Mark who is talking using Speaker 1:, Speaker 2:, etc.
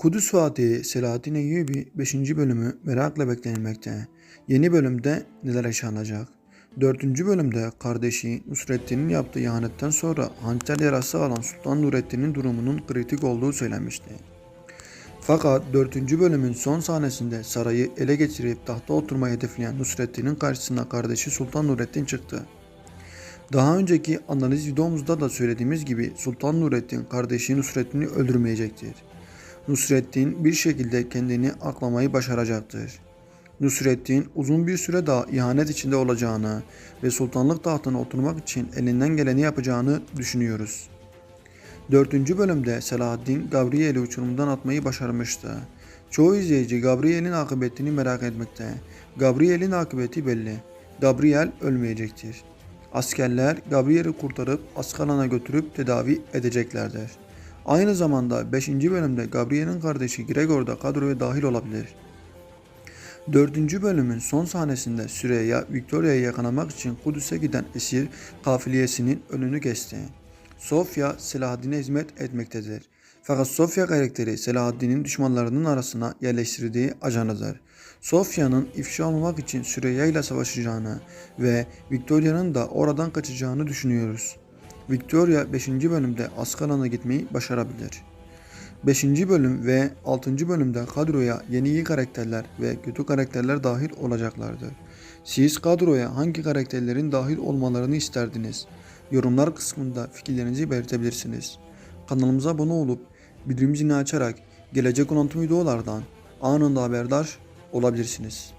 Speaker 1: Kudüs Fatih'i Selahaddin Eyyubi 5. bölümü merakla beklenilmekte. Yeni bölümde neler yaşanacak? 4. bölümde kardeşi Nusrettin'in yaptığı ihanetten sonra hançer yarası alan Sultan Nurettin'in durumunun kritik olduğu söylenmişti. Fakat 4. bölümün son sahnesinde sarayı ele geçirip tahta oturmayı hedefleyen Nusrettin'in karşısına kardeşi Sultan Nurettin çıktı. Daha önceki analiz videomuzda da söylediğimiz gibi Sultan Nurettin kardeşi Nusrettin'i öldürmeyecektir. Nusrettin bir şekilde kendini aklamayı başaracaktır. Nusrettin uzun bir süre daha ihanet içinde olacağını ve sultanlık tahtına oturmak için elinden geleni yapacağını düşünüyoruz. 4. bölümde Selahaddin Gabriel'i uçurumdan atmayı başarmıştı. Çoğu izleyici Gabriel'in akıbetini merak etmekte. Gabriel'in akıbeti belli. Gabriel ölmeyecektir. Askerler Gabriel'i kurtarıp Askalon'a götürüp tedavi edeceklerdir. Aynı zamanda 5. bölümde Gabriel'in kardeşi Gregor da kadroya dahil olabilir. 4. bölümün son sahnesinde Süreyya, Victoria'yı yakalamak için Kudüs'e giden esir kafiliyesinin önünü kesti. Sofya, Selahaddin'e hizmet etmektedir. Fakat Sofya karakteri Selahaddin'in düşmanlarının arasına yerleştirdiği ajanıdır. Sofya'nın ifşa olmamak için Süreyya ile savaşacağını ve Victoria'nın da oradan kaçacağını düşünüyoruz. Victoria 5. bölümde Askalon'a gitmeyi başarabilir. 5. bölüm ve 6. bölümde kadroya yeni iyi karakterler ve kötü karakterler dahil olacaklardır. Siz kadroya hangi karakterlerin dahil olmalarını isterdiniz? Yorumlar kısmında fikirlerinizi belirtebilirsiniz. Kanalımıza abone olup bildirim zilini açarak gelecek olan tüm videolardan anında haberdar olabilirsiniz.